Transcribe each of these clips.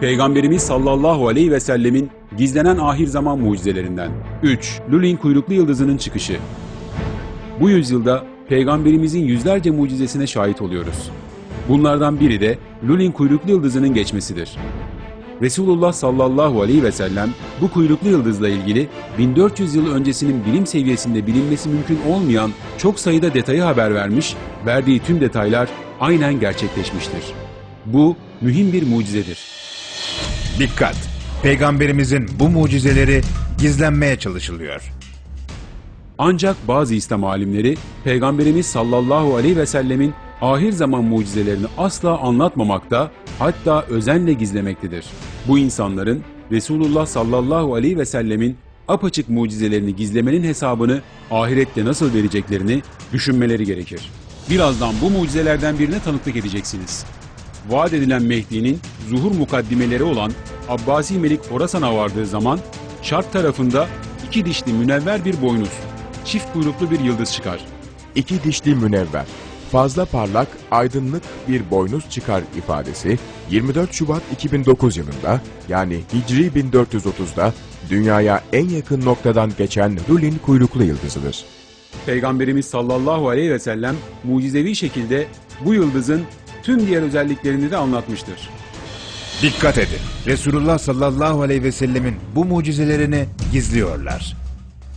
Peygamberimiz sallallahu aleyhi ve sellemin gizlenen ahir zaman mucizelerinden. 3. Lulin kuyruklu yıldızının çıkışı. Bu yüzyılda Peygamberimizin yüzlerce mucizesine şahit oluyoruz. Bunlardan biri de Lulin kuyruklu yıldızının geçmesidir. Resulullah sallallahu aleyhi ve sellem bu kuyruklu yıldızla ilgili 1400 yıl öncesinin bilim seviyesinde bilinmesi mümkün olmayan çok sayıda detayı haber vermiş, verdiği tüm detaylar aynen gerçekleşmiştir. Bu mühim bir mucizedir. Dikkat! Peygamberimizin bu mucizeleri gizlenmeye çalışılıyor. Ancak bazı İslam alimleri Peygamberimiz sallallahu aleyhi ve sellemin ahir zaman mucizelerini asla anlatmamakta, hatta özenle gizlemektedir. Bu insanların Resulullah sallallahu aleyhi ve sellemin apaçık mucizelerini gizlemenin hesabını ahirette nasıl vereceklerini düşünmeleri gerekir. Birazdan bu mucizelerden birine tanıklık edeceksiniz. Vaat edilen Mehdi'nin zuhur mukaddimeleri olan Abbasi Melik Horasan'a vardığı zaman şark tarafında iki dişli münevver bir boynuz, çift kuyruklu bir yıldız çıkar. İki dişli münevver, fazla parlak, aydınlık bir boynuz çıkar ifadesi 24 Şubat 2009 yılında yani Hicri 1430'da dünyaya en yakın noktadan geçen Lulin kuyruklu yıldızıdır. Peygamberimiz sallallahu aleyhi ve sellem mucizevi şekilde bu yıldızın tüm diğer özelliklerini de anlatmıştır. Dikkat edin! Resulullah sallallahu aleyhi ve sellemin bu mucizelerini gizliyorlar.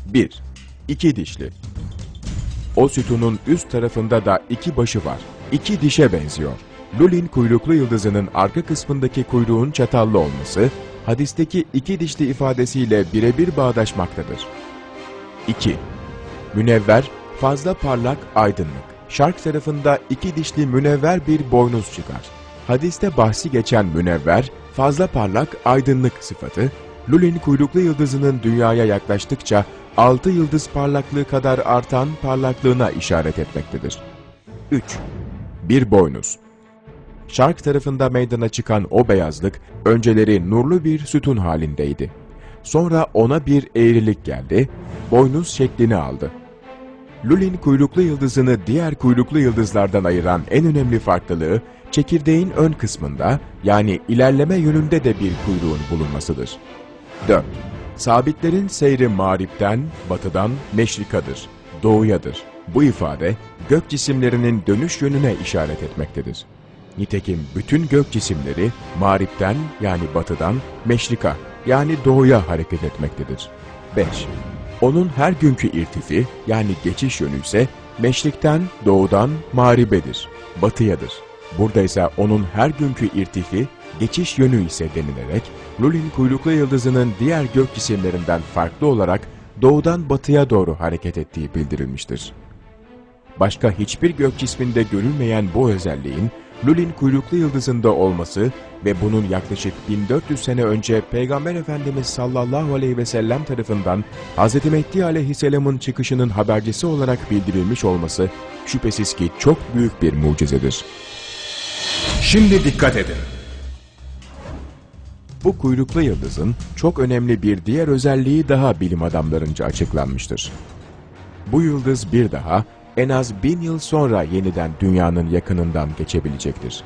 1. İki dişli. O sütunun üst tarafında da iki başı var. İki dişe benziyor. Lulin kuyruklu yıldızının arka kısmındaki kuyruğun çatallı olması, hadisteki iki dişli ifadesiyle birebir bağdaşmaktadır. 2. Münevver, fazla parlak, aydınlık. Şark tarafında iki dişli münevver bir boynuz çıkar. Hadiste bahsi geçen münevver, fazla parlak, aydınlık sıfatı, Lulin kuyruklu yıldızının dünyaya yaklaştıkça altı yıldız parlaklığı kadar artan parlaklığına işaret etmektedir. 3. Bir boynuz. Şark tarafında meydana çıkan o beyazlık önceleri nurlu bir sütun halindeydi. Sonra ona bir eğrilik geldi, boynuz şeklini aldı. Lulin kuyruklu yıldızını diğer kuyruklu yıldızlardan ayıran en önemli farklılığı çekirdeğin ön kısmında yani ilerleme yönünde de bir kuyruğun bulunmasıdır. 4. Sabitlerin seyri mağripten, batıdan meşrikadır, doğuyadır. Bu ifade gök cisimlerinin dönüş yönüne işaret etmektedir. Nitekim bütün gök cisimleri mağripten yani batıdan meşrika yani doğuya hareket etmektedir. 5. Onun her günkü irtifi yani geçiş yönü ise meşrikten doğudan mağribedir, batıyadır. Burada ise onun her günkü irtifi geçiş yönü ise denilerek Lulin kuyruklu yıldızının diğer gök cisimlerinden farklı olarak doğudan batıya doğru hareket ettiği bildirilmiştir. Başka hiçbir gök cisminde görülmeyen bu özelliğin Lulin kuyruklu yıldızında olması ve bunun yaklaşık 1400 sene önce Peygamber Efendimiz sallallahu aleyhi ve sellem tarafından Hz. Mehdi aleyhisselamın çıkışının habercisi olarak bildirilmiş olması şüphesiz ki çok büyük bir mucizedir. Şimdi dikkat edin! Bu kuyruklu yıldızın çok önemli bir diğer özelliği daha bilim adamlarınca açıklanmıştır. Bu yıldız bir daha en az bin yıl sonra yeniden dünyanın yakınından geçebilecektir.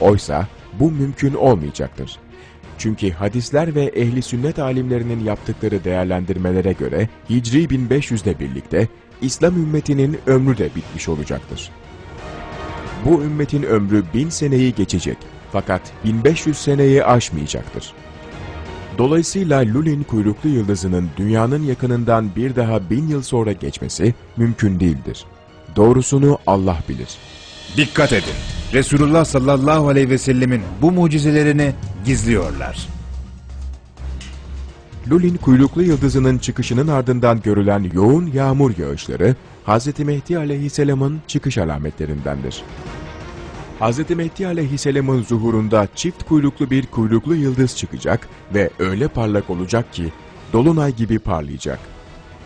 Oysa bu mümkün olmayacaktır. Çünkü hadisler ve ehli sünnet alimlerinin yaptıkları değerlendirmelere göre Hicri 1500'de birlikte İslam ümmetinin ömrü de bitmiş olacaktır. Bu ümmetin ömrü bin seneyi geçecek fakat 1500 seneyi aşmayacaktır. Dolayısıyla Lulin kuyruklu yıldızının dünyanın yakınından bir daha bin yıl sonra geçmesi mümkün değildir. Doğrusunu Allah bilir. Dikkat edin! Resulullah sallallahu aleyhi ve sellemin bu mucizelerini gizliyorlar. Lulin kuyruklu yıldızının çıkışının ardından görülen yoğun yağmur yağışları Hz. Mehdi aleyhisselamın çıkış alametlerindendir. Hz. Mehdi aleyhisselamın zuhurunda çift kuyruklu bir kuyruklu yıldız çıkacak ve öyle parlak olacak ki dolunay gibi parlayacak.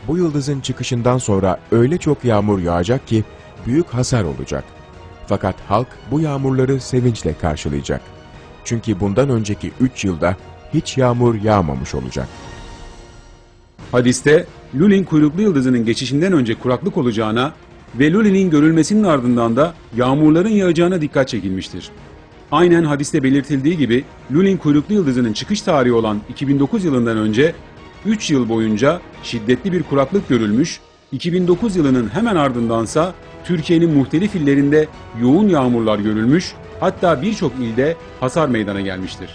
Bu yıldızın çıkışından sonra öyle çok yağmur yağacak ki büyük hasar olacak. Fakat halk bu yağmurları sevinçle karşılayacak. Çünkü bundan önceki 3 yılda hiç yağmur yağmamış olacak. Hadiste Lulin kuyruklu yıldızının geçişinden önce kuraklık olacağına ve Lulin'in görülmesinin ardından da yağmurların yağacağına dikkat çekilmiştir. Aynen hadiste belirtildiği gibi Lulin kuyruklu yıldızının çıkış tarihi olan 2009 yılından önce 3 yıl boyunca şiddetli bir kuraklık görülmüş, 2009 yılının hemen ardındansa Türkiye'nin muhtelif illerinde yoğun yağmurlar görülmüş, hatta birçok ilde hasar meydana gelmiştir.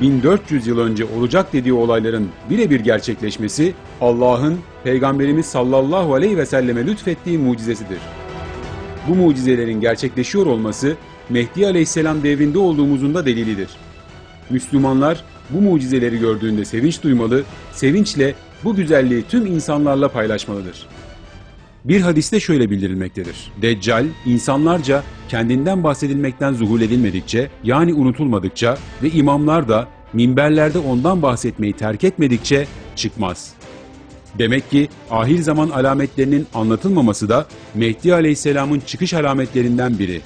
1400 yıl önce olacak dediği olayların birebir gerçekleşmesi Allah'ın Peygamberimiz sallallahu aleyhi ve selleme lütfettiği mucizesidir. Bu mucizelerin gerçekleşiyor olması Mehdi aleyhisselam devrinde olduğumuzun da delilidir. Müslümanlar bu mucizeleri gördüğünde sevinç duymalı, sevinçle bu güzelliği tüm insanlarla paylaşmalıdır. Bir hadiste şöyle bildirilmektedir. Deccal, insanlarca kendinden bahsedilmekten zuhul edilmedikçe, yani unutulmadıkça ve imamlar da minberlerde ondan bahsetmeyi terk etmedikçe çıkmaz. Demek ki ahir zaman alametlerinin anlatılmaması da Mehdi Aleyhisselam'ın çıkış alametlerinden biri.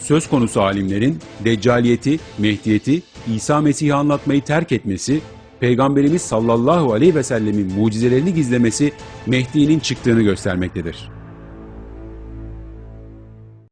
Söz konusu alimlerin Deccaliyeti, Mehdiyeti, İsa Mesih'i anlatmayı terk etmesi, Peygamberimiz sallallahu aleyhi ve sellemin mucizelerini gizlemesi Mehdi'nin çıktığını göstermektedir.